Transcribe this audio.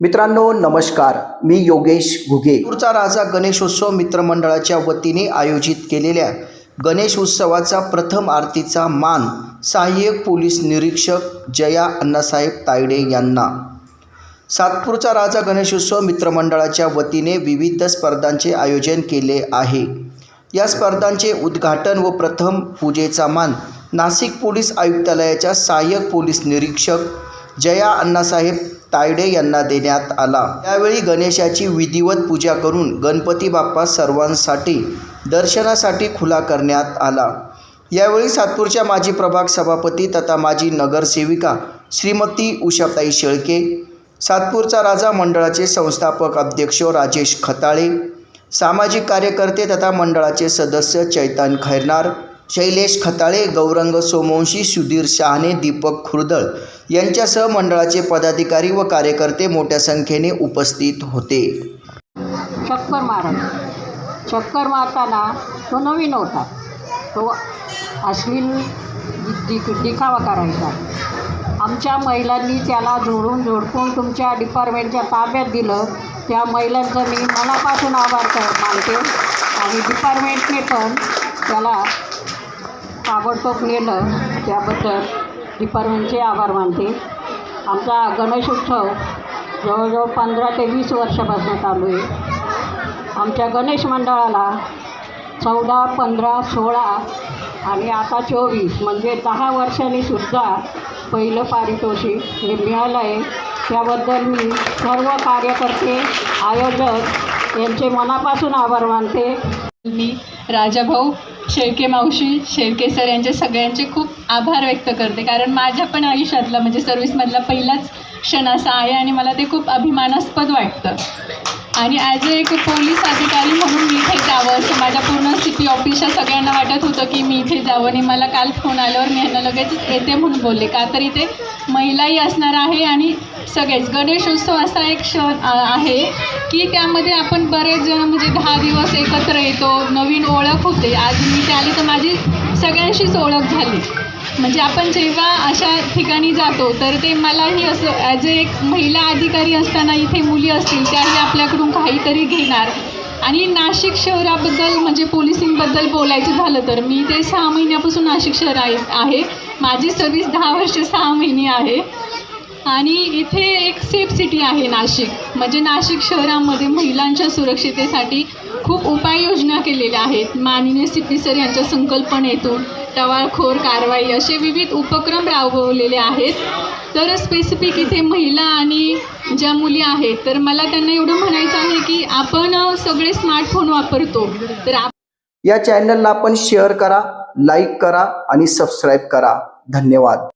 मित्रांनो नमस्कार. मी योगेश घुगे. नागपूरचा राजा गणेशोत्सव मित्रमंडळाच्या वतीने आयोजित केलेल्या गणेश उत्सवाचा प्रथम आरतीचा मान सहाय्यक पोलीस निरीक्षक जया अण्णासाहेब तायडे यांना. सातपूरचा राजा गणेशोत्सव मित्रमंडळाच्या वतीने विविध स्पर्धांचे आयोजन केले आहे. या स्पर्धांचे उद्घाटन व प्रथम पूजेचा मान नाशिक पोलीस आयुक्तालयाच्या सहाय्यक पोलीस निरीक्षक जया अण्णासाहेब तायडे यांना देण्यात आला. यावेळी गणेशाची विधिवत पूजा करून गणपती बाप्पा सर्वांसाठी दर्शनासाठी खुला करण्यात आला. यावेळी सातपूरच्या माजी प्रभाग सभापती तथा माजी नगरसेविका श्रीमती उषाताई शेळके सातपूरचा राजा मंडळाचे संस्थापक अध्यक्ष राजेश खताळे सामाजिक कार्यकर्ते तथा मंडळाचे सदस्य चैतन खैरनार शैलेश खताळे गौरंग सोमवंशी सुधीर शहाणे दीपक खुर्दळ यांच्यासह मंडळाचे पदाधिकारी व कार्यकर्ते मोठ्या संख्येने उपस्थित होते. चक्कर मारत. चक्कर मारताना तो नवीन होता. तो अश्लील दिखावा करायचा. आमच्या महिलांनी त्याला झोडून झोडपून तुमच्या डिपार्टमेंटच्या ताब्यात दिलं. त्या महिलांचं मी मनापासून आभार मानते. आणि डिपार्टमेंटने पण त्याला ताबडतोब नेलं त्याबद्दल डिपार्टमेंटचे आभार मानते. आमचा गणेश उत्सव जवळजवळ पंधरा ते वीस वर्षापासून चालू आहे. आमच्या गणेश मंडळाला चौदा पंधरा सोळा आणि आता चोवीस म्हणजे दहा वर्षांनी सुद्धा पहिलं पारितोषिक हे मिळालं आहे. त्याबद्दल मी सर्व कार्यकर्ते आयोजक यांचे मनापासून आभार मानते. मी राजाभाऊ शेळके मावशी शेळके सर यांचे सगळ्यांचे खूप आभार व्यक्त करते. कारण माझ्या पण आयुष्यातला म्हणजे सर्व्हिसमधला पहिलाच क्षण असा आहे आणि मला ते खूप अभिमानास्पद वाटतं. आणि ॲज अ एक पोलीस अधिकारी म्हणून मी इथे जावं असं माझ्या पूर्ण सी पी ऑफिसच्या सगळ्यांना वाटत होतं की मी इथे जावं आणि मला काल फोन आल्यावर मी ह्यांना लगेच येते म्हणून बोलले. का तर इथे महिलाही असणार आहे आणि सगळेच. गणेशोत्सव असा एक क्षण आहे की त्यामध्ये आपण बरेच जण म्हणजे दहा दिवस एकत्र येतो. नवीन ओळख होते. आज मी ते आली तर माझी सगळ्यांशीच ओळख झाली. म्हणजे आपण जेव्हा अशा ठिकाणी जातो तर ते मलाही असं ॲज अ एक महिला अधिकारी असताना इथे मुली असतील त्याही आपल्याकडून काहीतरी घेणार. आणि नाशिक शहराबद्दल म्हणजे पोलिसिंगबद्दल बोलायचं झालं तर मी ते सहा महिन्यापासून नाशिक शहर आहे आहे. माझी सर्विस दहा वर्ष सहा महिने आहे. आणि इथे एक सेफ सिटी आहे नाशिक. म्हणजे नाशिक शहरामध्ये महिलांच्या सुरक्षितेसाठी खूप उपाययोजना केलेल्या आहेत. माननीय सिद्धीसर यांच्या संकल्पनेतून टवाळखोर कारवाई असे विविध उपक्रम राबवलेले आहेत. तर स्पेसिफिक इथे महिला आणि ज्या मुली आहेत तर मला त्यांना एवढं म्हणायचं आहे की आपण सगळे स्मार्टफोन वापरतो. तर आप या चॅनलला आपण शेअर करा लाईक करा आणि सबस्क्राईब करा. धन्यवाद.